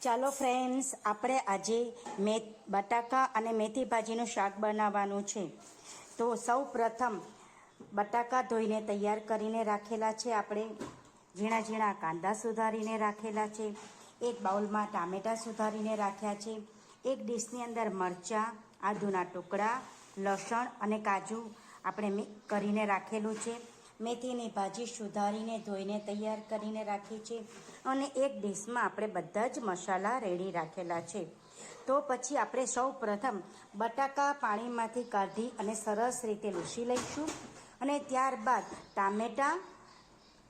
ચાલો ફ્રેન્ડ્સ આપણે આજે મે બટાકા અને મેથી ભાજીનું શાક બનાવવાનું છે. તો સૌ પ્રથમ બટાકા ધોઈને તૈયાર કરીને રાખેલા છે. આપણે ઝીણા ઝીણા કાંદા સુધારીને રાખેલા છે. એક બાઉલમાં ટામેટાં સુધારીને રાખ્યા છે. એક ડીશની અંદર મરચાં, આદુના ટુકડા, લસણ અને કાજુ આપણે મિક્સ કરીને રાખેલું છે. મેથીની ભાજી સુધારીને ધોઈને તૈયાર કરીને રાખી છે અને એક ડીશમાં આપણે બધા જ મસાલા રેડી રાખેલા છે. તો પછી આપણે સૌ પ્રથમ બટાકા પાણીમાંથી કાઢી અને સરસ રીતે લૂસી લઈશું અને ત્યારબાદ ટામેટાં,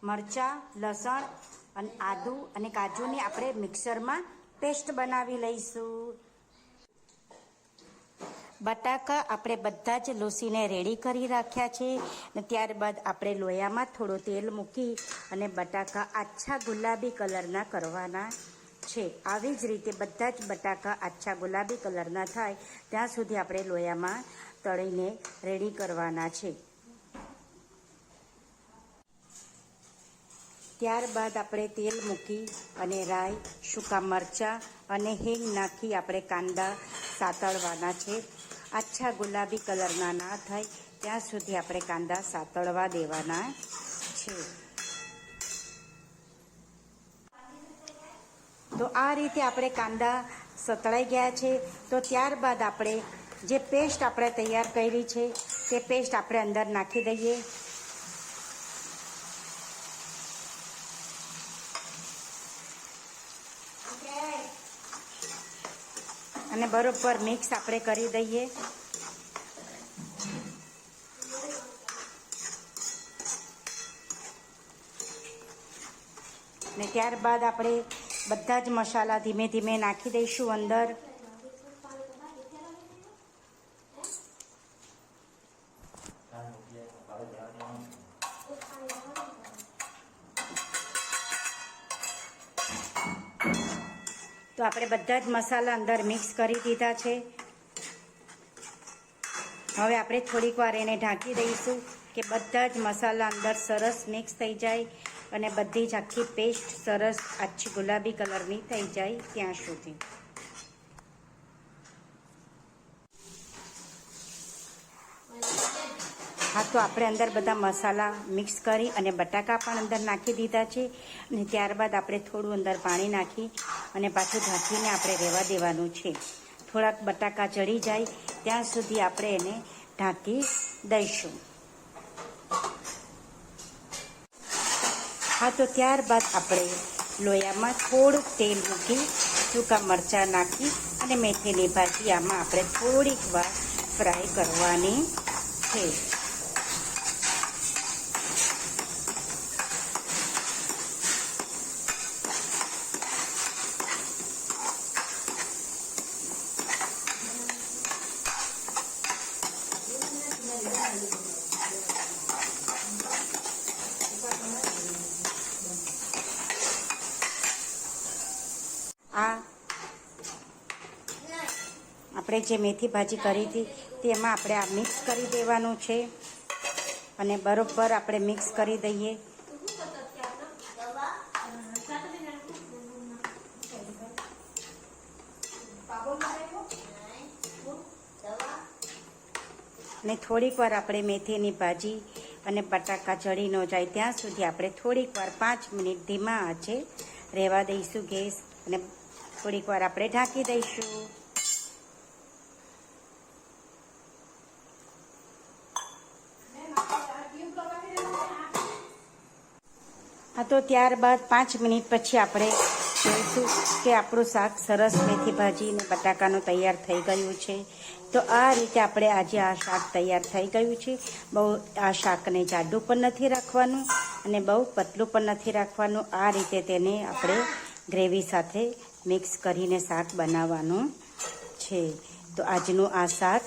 મરચાં, લસણ અને આદુ અને કાજુની આપણે મિક્સરમાં પેસ્ટ બનાવી લઈશું. બટાકા આપણે બધા જ લૂસીને રેડી કરી રાખ્યા છે અને ત્યારબાદ આપણે લોયામાં થોડું તેલ મૂકી અને બટાકા આછા ગુલાબી કલરના કરવાના છે. આવી જ રીતે બધા જ બટાકા આછા ગુલાબી કલરના થાય ત્યાં સુધી આપણે લોયામાં તળીને રેડી કરવાના છે. ત્યારબાદ આપણે તેલ મૂકી અને રાઈ, સૂકા મરચાં અને હિંગ નાખી આપણે કાંદા સાતળવાના છે. આછા ગુલાબી કલરના ના થાય. ત્યાં સુધી આપણે કાંદા સાતળવા દેવાના છે. તો આ રીતે આપણે કાંદા સતળાઈ ગયા છે. તો ત્યારબાદ આપણે જે પેસ્ટ આપણે તૈયાર કરી છે, તે પેસ્ટ આપણે અંદર નાખી દઈએ. અને બરોબર મિક્સ આપણે કરી દઈએ. ને ત્યારબાદ આપણે બધા જ મસાલા ધીમે ધીમે નાખી દઈશું અંદર. તો આપણે બધા જ મસાલા અંદર મિક્સ કરી દીધા છે. હવે આપણે થોડીક વાર એને ઢાંકી દઈશું કે બધા જ મસાલા અંદર સરસ મિક્સ થઈ જાય અને બધી જ આખી પેસ્ટ સરસ આછી ગુલાબી કલરની થઈ જાય ત્યાં સુધી. હા, તો આપણે અંદર બધા મસાલા મિક્સ કરી અને બટાકા પણ અંદર નાખી દીધા છે અને ત્યારબાદ આપણે થોડું અંદર પાણી નાખી અને પાછું ઢાંકીને આપણે રહેવા દેવાનું છે. થોડાક બટાકા ચડી જાય, ત્યાં સુધી આપણે એને ઢાંકી દઈશું. હા, તો ત્યારબાદ આપણે લોયામાં થોડુંક તેલ મૂકી સૂકા મરચાં નાખી અને મેથીની ભાજી આમાં આપણે થોડીક વાર ફ્રાય કરવાની છે આ આપણે જે મેથી ભાજી કરી હતી, તેમાં આપણે આ મિક્સ કરી દેવાનું છે. અને બરોબર આપણે મિક્સ કરી દઈએ. અને થોડીક વાર આપણે મેથીની ભાજી અને બટાકા ચડી ન જાય ત્યાં સુધી આપણે થોડીક વાર પાંચ મિનિટ ધીમા આંચે રહેવા દઈશું ગેસ. અને થોડીક વાર આપણે ઢાંકી દઈશું. હા, તો ત્યારબાદ પાંચ મિનિટ પછી આપણે જોઈશું કે આપણું શાક સરસ મેથી ભાજી અને બટાકાનું તૈયાર થઈ ગયું છે. તો આ રીતે આપણે આજે આ શાક તૈયાર થઈ ગયું છે. બહુ આ શાકને જાડું પણ નથી રાખવાનું અને બહુ પતલું પણ નથી રાખવાનું. આ રીતે તેને આપણે ગ્રેવી સાથે મિક્સ કરીને શાક બનાવવાનું છે. તો આજનું આ શાક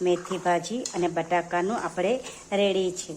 મેથી ભાજી અને બટાકાનું આપણે રેડી છે.